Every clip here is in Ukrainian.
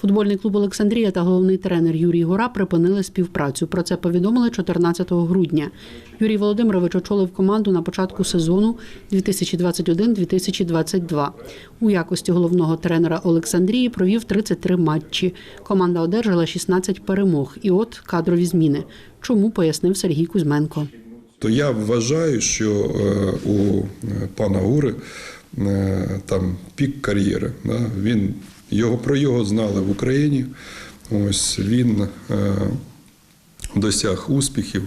Футбольний клуб Олександрія та головний тренер Юрій Гора припинили співпрацю. Про це повідомили 14 грудня. Юрій Володимирович очолив команду на початку сезону 2021-2022. У якості головного тренера Олександрії провів 33 матчі. Команда одержала 16 перемог. І от кадрові зміни. Чому пояснив Сергій Кузьменко. То я вважаю, що е, у пана Гури е, там пік кар'єри. Він, його, про його знали в Україні. Ось він е, досяг успіхів.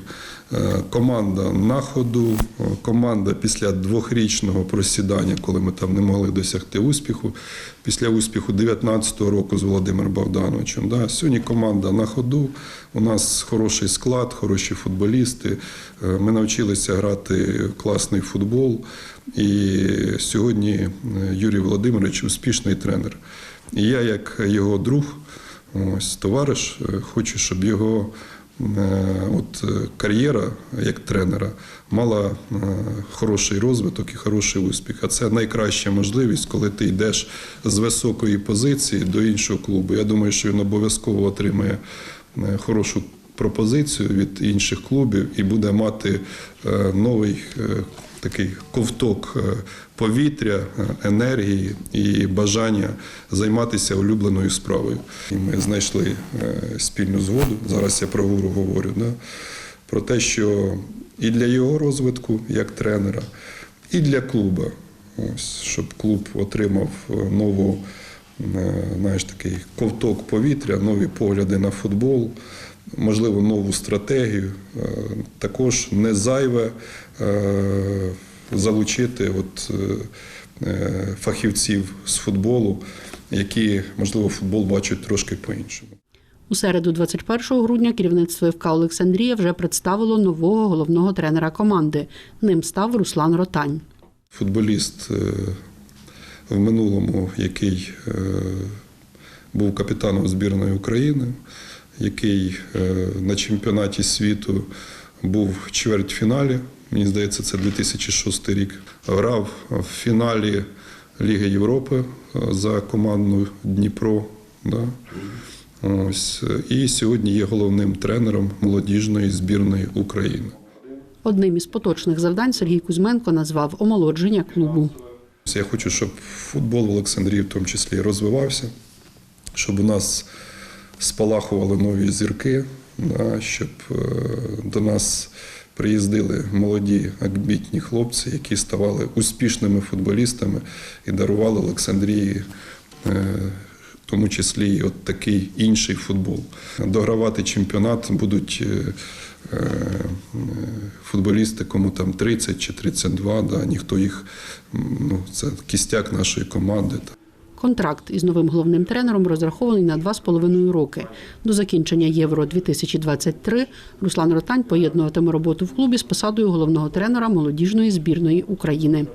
Е, Команда на ходу, е, команда після двохрічного просідання, коли ми там не могли досягти успіху, після успіху 19-го року з Володимиром Богдановичем. Да. Сьогодні команда на ходу. У нас хороший склад, хороші футболісти. Е, Ми навчилися грати класний футбол. І сьогодні Юрій Володимирович успішний тренер. І я, як його друг, ось товариш, хочу, щоб його от, е, кар'єра як тренера мала е, хороший розвиток і хороший успіх. А це найкраща можливість, коли ти йдеш з високої позиції до іншого клубу. Я думаю, що він обов'язково отримає е, хорошу пропозицію від інших клубів і буде мати е, новий е, такий ковток е, повітря, е, енергії і бажання займатися улюбленою справою. І ми знайшли е, спільну згоду. Зараз я про гуру говорю. Да? Про те, що і для його розвитку як тренера, і для клуба, ось, щоб клуб отримав нову знаєш, такий ковток повітря, нові погляди на футбол, можливо, нову стратегію. Е, Також не зайве е, залучити от, е, е, фахівців з футболу, які, можливо, футбол бачать трошки по-іншому. У середу, 21 грудня, керівництво ФК Олександрія вже представило нового головного тренера команди. Ним став Руслан Ротань. Футболіст е, в минулому, який е, був капітаном збірної України, який е, на чемпіонаті світу був в чвертьфіналі. Мені здається, це 2006 рік. Грав в фіналі Ліги Європи е, за команду Дніпро. Да? Ось. І сьогодні є головним тренером молодіжної збірної України. Одним із поточних завдань Сергій Кузьменко назвав омолодження клубу. Я хочу, щоб футбол в Олександрії в тому числі розвивався, щоб у нас спалахували нові зірки, щоб е, до нас приїздили молоді амбітні хлопці, які ставали успішними футболістами і дарували Олександрії. е, В тому числі і от такий інший футбол. Догравати чемпіонат будуть е, футболісти, кому там 30 чи 32, да, ніхто їх, ну, це кістяк нашої команди. Контракт із новим головним тренером розрахований на два з половиною роки. До закінчення Євро 2023 Руслан Ротань поєднуватиме роботу в клубі з посадою головного тренера молодіжної збірної України.